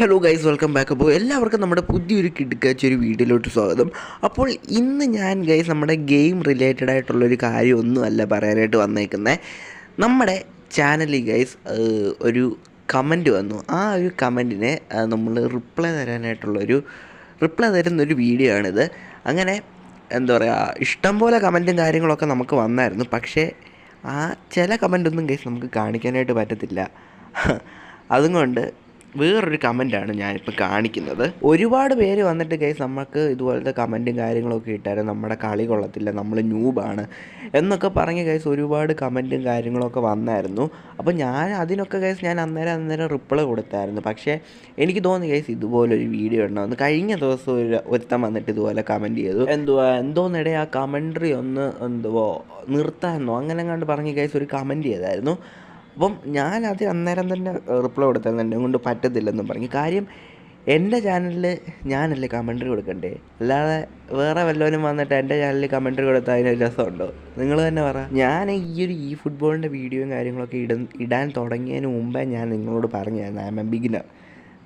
Hello guys welcome back. അപ്പോൾ എല്ലാവർക്കും നമ്മുടെ പുതിയൊരു കിടക്കാച്ച ഒരു വീഡിയോയിലോട്ട് സ്വാഗതം. അപ്പോൾ ഇന്ന് ഞാൻ ഗൈസ് നമ്മുടെ ഗെയിം റിലേറ്റഡ് ആയിട്ടുള്ളൊരു കാര്യമൊന്നുമല്ല പറയാനായിട്ട് വന്നേക്കുന്നത് നമ്മുടെ ചാനലിൽ ഗൈസ് ഒരു കമന്റ് വന്നു. ആ ഒരു കമന്റിനെ നമ്മൾ റിപ്ലൈ തരാനായിട്ടുള്ളൊരു റിപ്ലൈ തരുന്നൊരു വീഡിയോ ആണിത്. അങ്ങനെ എന്താ പറയുക ഇഷ്ടംപോലെ കമന്റും കാര്യങ്ങളൊക്കെ നമുക്ക് വന്നായിരുന്നു. പക്ഷേ ആ ചില കമന്റൊന്നും ഗൈസ് നമുക്ക് കാണിക്കാനായിട്ട് പറ്റത്തില്ല. അതുകൊണ്ട് വേറൊരു കമന്റാണ് ഞാനിപ്പോൾ കാണിക്കുന്നത്. ഒരുപാട് പേര് വന്നിട്ട് ഗൈസ് നമുക്ക് ഇതുപോലത്തെ കമന്റും കാര്യങ്ങളൊക്കെ ഇട്ടായിരുന്നു നമ്മുടെ കളി കൊള്ളത്തില്ല നമ്മൾ ന്യൂബാണ് എന്നൊക്കെ പറഞ്ഞ് ഗൈസ് ഒരുപാട് കമന്റും കാര്യങ്ങളൊക്കെ വന്നായിരുന്നു. അപ്പോൾ ഞാൻ അതിനൊക്കെ ഗൈസ് ഞാൻ അന്നേരം അന്നേരം റിപ്ലൈ കൊടുത്തായിരുന്നു. പക്ഷേ എനിക്ക് തോന്നി ഗൈസ് ഇതുപോലൊരു വീഡിയോ ഉണ്ടാവുന്നു കഴിഞ്ഞ ദിവസം ഒരു ഒരുത്തം വന്നിട്ട് ഇതുപോലെ കമന്റ് ചെയ്തു. എന്തുവാ എന്തോന്നിടെ ആ കമൻട്രി ഒന്ന് എന്തുവോ നിർത്താമെന്നോ അങ്ങനെ കണ്ട് പറഞ്ഞ് ഗൈസ് ഒരു കമന്റ് ചെയ്തായിരുന്നു. അപ്പം ഞാൻ അത് അന്നേരം തന്നെ റിപ്ലൈ കൊടുത്തായിരുന്നു എന്നെ കൊണ്ട് പറ്റത്തില്ലെന്നും പറഞ്ഞു. കാര്യം എന്റെ ചാനലിൽ ഞാനല്ലേ കമൻട്രി കൊടുക്കണ്ടേ? അല്ലാതെ വേറെ വല്ലവനും വന്നിട്ട് എന്റെ ചാനലിൽ കമൻട്രി കൊടുത്താൽ അതിന് രസമുണ്ടോ? നിങ്ങൾ തന്നെ പറ. ഞാൻ ഈ ഒരു ഈ ഫുട്ബോളിന്റെ വീഡിയോയും കാര്യങ്ങളൊക്കെ ഇട ഇടാൻ തുടങ്ങിയതിന് മുമ്പേ ഞാൻ നിങ്ങളോട് പറഞ്ഞായിരുന്നു ഐ എം എ ബിഗിനർ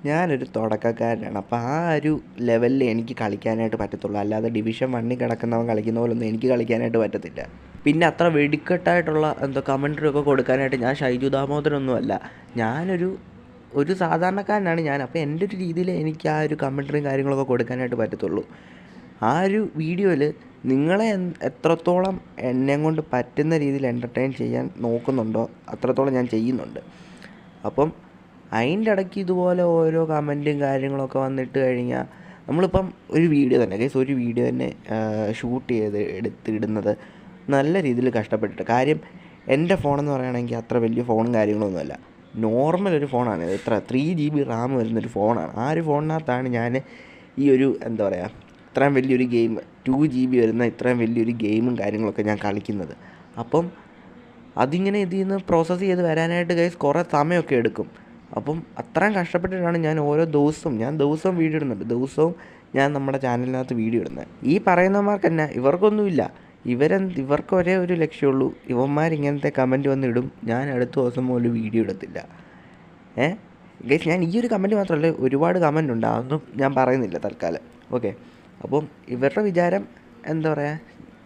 ഞാനൊരു തുടക്കക്കാരനാണ്. അപ്പോൾ ആ ഒരു ലെവലിൽ എനിക്ക് കളിക്കാനായിട്ട് പറ്റത്തുള്ളൂ. അല്ലാതെ ഡിവിഷൻ വണ്ണിൽ കിടക്കുന്നവൻ കളിക്കുന്ന പോലൊന്നും എനിക്ക് കളിക്കാനായിട്ട് പറ്റത്തില്ല. പിന്നെ അത്ര വെടിക്കെട്ടായിട്ടുള്ള എന്തോ കമൻട്രി ഒക്കെ കൊടുക്കാനായിട്ട് ഞാൻ ഷൈജു ദാമോദരൊന്നുമല്ല. ഞാനൊരു ഒരു സാധാരണക്കാരനാണ് ഞാൻ. അപ്പോൾ എന്റെ ഒരു രീതിയിൽ എനിക്ക് ആ ഒരു കമന്ററിയും കാര്യങ്ങളൊക്കെ കൊടുക്കാനായിട്ട് പറ്റത്തുള്ളൂ. ആ ഒരു വീഡിയോയിൽ നിങ്ങളെ എത്രത്തോളം എന്നെ കൊണ്ട് പറ്റുന്ന രീതിയിൽ എന്റർടൈൻ ചെയ്യാൻ നോക്കുന്നുണ്ടോ അത്രത്തോളം ഞാൻ ചെയ്യുന്നുണ്ട്. അപ്പം അതിന്റെ ഇടയ്ക്ക് ഇതുപോലെ ഓരോ കമന്റും കാര്യങ്ങളൊക്കെ വന്നിട്ട് കഴിഞ്ഞാൽ നമ്മളിപ്പം ഒരു വീഡിയോ തന്നെ കേസ് ഒരു വീഡിയോ തന്നെ ഷൂട്ട് ചെയ്ത് എടുത്തിടുന്നത് നല്ല രീതിയിൽ കഷ്ടപ്പെട്ടിട്ട്. കാര്യം എന്റെ ഫോണെന്ന് പറയുകയാണെങ്കിൽ അത്ര വലിയ ഫോണും കാര്യങ്ങളൊന്നുമല്ല. നോർമൽ ഒരു ഫോണാണ്. എത്ര? ത്രീ ജി ബി റാം വരുന്നൊരു ഫോണാണ്. ആ ഒരു ഫോണിനകത്താണ് ഞാൻ ഈ ഒരു എന്താ പറയുക ഇത്രയും വലിയൊരു ഗെയിം ടു ജി ബി വരുന്ന ഇത്രയും വലിയൊരു ഗെയിമും കാര്യങ്ങളൊക്കെ ഞാൻ കളിക്കുന്നത്. അപ്പം അതിങ്ങനെ ഇതിൽ നിന്ന് പ്രോസസ്സ് ചെയ്ത് വരാനായിട്ട് ഗൈസ് കുറേ സമയമൊക്കെ എടുക്കും. അപ്പം അത്രയും കഷ്ടപ്പെട്ടിട്ടാണ് ഞാൻ ഓരോ ദിവസവും ഞാൻ ദിവസവും വീഡിയോ ഇടുന്നുണ്ട്. ദിവസവും ഞാൻ നമ്മുടെ ചാനലിനകത്ത് വീഡിയോ ഇടുന്നത്. ഈ പറയുന്നവന്മാർക്ക് തന്നെ ഇവർക്കൊന്നുമില്ല. ഇവരെന്ത് ഇവർക്ക് ഒരേ ഒരു ലക്ഷ്യമുള്ളൂ ഇവന്മാർ ഇങ്ങനത്തെ കമന്റ് വന്നിടും ഞാൻ അടുത്ത ദിവസം പോലും വീഡിയോ ഇടത്തില്ല. ഏ? ഗൈസ് ഞാൻ ഈ ഒരു കമന്റ് മാത്രമല്ല ഒരുപാട് കമന്റ് ഉണ്ട്. അതൊന്നും ഞാൻ പറയുന്നില്ല തൽക്കാലം. ഓക്കെ അപ്പം ഇവരുടെ വിചാരം എന്താ പറയുക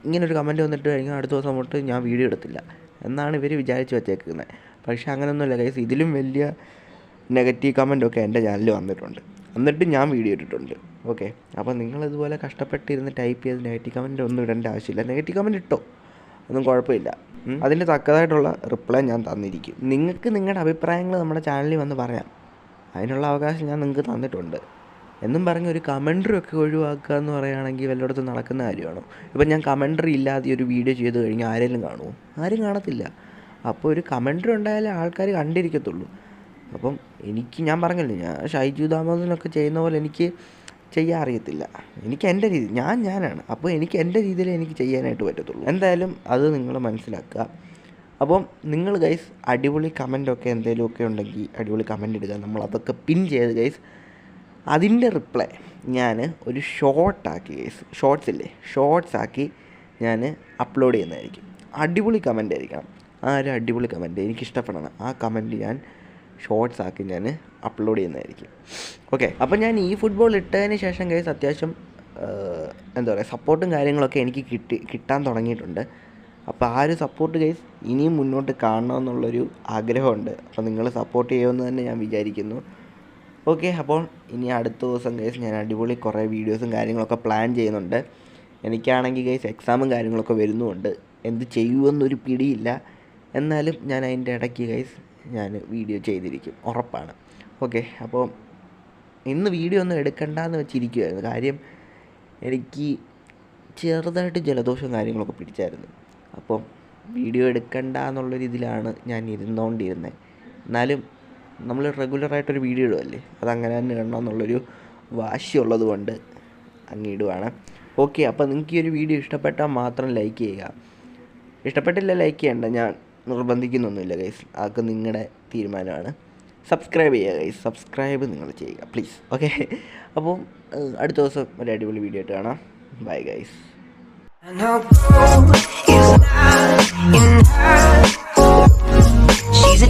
ഇങ്ങനൊരു കമന്റ് വന്നിട്ട് കഴിഞ്ഞാൽ അടുത്ത ദിവസം തൊട്ട് ഞാൻ വീഡിയോ എടുത്തില്ല എന്നാണ് ഇവർ വിചാരിച്ച് വെച്ചേക്കുന്നത്. പക്ഷേ അങ്ങനെയൊന്നുമില്ല ഗൈസ് ഇതിലും വലിയ നെഗറ്റീവ് കമന്റൊക്കെ എന്റെ ചാനലിൽ വന്നിട്ടുണ്ട്. എന്നിട്ട് ഞാൻ വീഡിയോ ഇട്ടിട്ടുണ്ട്. ഓക്കെ അപ്പോൾ നിങ്ങളിതുപോലെ കഷ്ടപ്പെട്ടിരുന്ന് ടൈപ്പ് ചെയ്ത് നെഗറ്റീവ് കമന്റ് ഒന്നും ഇടേണ്ട ആവശ്യമില്ല. നെഗറ്റീവ് കമന്റ് ഇട്ടോ? ഒന്നും കുഴപ്പമില്ല. അതിന്റെ അതിന് തക്കതായിട്ടുള്ള റിപ്ലൈ ഞാൻ തന്നിരിക്കും. നിങ്ങൾക്ക് നിങ്ങളുടെ അഭിപ്രായങ്ങൾ നമ്മുടെ ചാനലിൽ വന്ന് പറയാം. അതിനുള്ള അവകാശം ഞാൻ നിങ്ങൾക്ക് തന്നിട്ടുണ്ട്. എന്നും പറഞ്ഞ് ഒരു കമൻട്രി ഒക്കെ ഒഴിവാക്കുക എന്ന് പറയുകയാണെങ്കിൽ വല്ലയിടത്തും നടക്കുന്ന കാര്യമാണ്? ഇപ്പം ഞാൻ കമൻട്രി ഇല്ലാതെ ഒരു വീഡിയോ ചെയ്ത് കഴിഞ്ഞാൽ ആരെങ്കിലും കാണുമോ? ആരും കാണത്തില്ല. അപ്പോൾ ഒരു കമൻട്രി ഉണ്ടായാലേ ആൾക്കാർ കണ്ടിരിക്കത്തുള്ളൂ. അപ്പം എനിക്ക് ഞാൻ പറഞ്ഞല്ലോ ഞാൻ ഷൈജു ദാമോദരനൊക്കെ ചെയ്യുന്ന പോലെ എനിക്ക് ചെയ്യാൻ അറിയത്തില്ല. എനിക്ക് എന്റെ രീതി ഞാൻ ഞാനാണ്. അപ്പോൾ എനിക്ക് എന്റെ രീതിയിൽ എനിക്ക് ചെയ്യാനായിട്ട് പറ്റത്തുള്ളൂ. എന്തായാലും അത് നിങ്ങൾ മനസ്സിലാക്കുക. അപ്പം നിങ്ങൾ ഗൈസ് അടിപൊളി കമന്റൊക്കെ എന്തെങ്കിലുമൊക്കെ ഉണ്ടെങ്കിൽ അടിപൊളി കമന്റ് ഇടുക. നമ്മൾ അതൊക്കെ പിൻ ചെയ്ത് ഗൈസ് അതിന്റെ റിപ്ലൈ ഞാൻ ഒരു ഷോർട്ടാക്കി ഗൈസ് ഷോർട്സ് ഇല്ലേ ഷോർട്സ് ആക്കി ഞാൻ അപ്ലോഡ് ചെയ്യുന്നതായിരിക്കും. അടിപൊളി കമന്റ് ആയിരിക്കണം. ആ ഒരു അടിപൊളി കമന്റ് എനിക്ക് ഇഷ്ടപ്പെടണം ആ കമന്റ് ഞാൻ ഷോർട്സ് ആക്കി ഞാൻ അപ്ലോഡ് ചെയ്യുന്നതായിരിക്കും. ഓക്കെ അപ്പോൾ ഞാൻ ഈ ഫുട്ബോൾ ഇട്ടതിന് ശേഷം ഗൈസ് അത്യാവശ്യം എന്താ പറയുക സപ്പോർട്ടും കാര്യങ്ങളൊക്കെ എനിക്ക് കിട്ടി കിട്ടാൻ തുടങ്ങിയിട്ടുണ്ട്. അപ്പോൾ ആ ഒരു സപ്പോർട്ട് കേസ് ഇനിയും മുന്നോട്ട് കാണണമെന്നുള്ളൊരു ആഗ്രഹമുണ്ട്. അപ്പോൾ നിങ്ങൾ സപ്പോർട്ട് ചെയ്യുമെന്ന് തന്നെ ഞാൻ വിചാരിക്കുന്നു. ഓക്കെ അപ്പോൾ ഇനി അടുത്ത ദിവസം കേസ് ഞാൻ അടിപൊളി കുറേ വീഡിയോസും കാര്യങ്ങളൊക്കെ പ്ലാൻ ചെയ്യുന്നുണ്ട്. എനിക്കാണെങ്കിൽ കേസ് എക്സാമും കാര്യങ്ങളൊക്കെ വരുന്നുമുണ്ട്. എന്ത് ചെയ്യുമെന്നൊരു പിടിയില്ല. എന്നാലും ഞാൻ അതിന്റെ ഇടയ്ക്ക് ഗൈസ് ഞാൻ വീഡിയോ ചെയ്തിരിക്കും. ഉറപ്പാണ്. ഓക്കെ അപ്പോൾ ഇന്ന് വീഡിയോ ഒന്നും എടുക്കണ്ടെന്ന് വെച്ചിരിക്കുമായിരുന്നു കാര്യം എനിക്ക് ചെറുതായിട്ട് ജലദോഷവും കാര്യങ്ങളൊക്കെ പിടിച്ചായിരുന്നു. അപ്പം വീഡിയോ എടുക്കണ്ട എന്നുള്ളൊരു ഇതിലാണ് ഞാൻ ഇരുന്നുകൊണ്ടിരുന്നത് എന്നാലും നമ്മൾ റെഗുലറായിട്ടൊരു വീഡിയോ ഇടുമല്ലേ അതങ്ങനെ തന്നെ ഇടണം എന്നുള്ളൊരു വാശിയുള്ളത് കൊണ്ട് അങ്ങ് ഇടുവാണ്. ഓക്കെ അപ്പോൾ നിങ്ങൾക്ക് ഈ ഒരു വീഡിയോ ഇഷ്ടപ്പെട്ടാൽ മാത്രം ലൈക്ക് ചെയ്യുക. ഇഷ്ടപ്പെട്ടില്ല ലൈക്ക് ചെയ്യണ്ട. ഞാൻ നിർബന്ധിക്കുന്നൊന്നുമില്ല ഗൈസ് അതൊക്കെ നിങ്ങളുടെ തീരുമാനമാണ്. സബ്സ്ക്രൈബ് ചെയ്യുക ഗൈസ് സബ്സ്ക്രൈബ് നിങ്ങൾ ചെയ്യുക പ്ലീസ് ഓക്കെ അപ്പോൾ അടുത്ത ദിവസം ഒരു അടിപൊളി വീഡിയോ ആയിട്ട് കാണാം. Bye guys And her is not in her She's a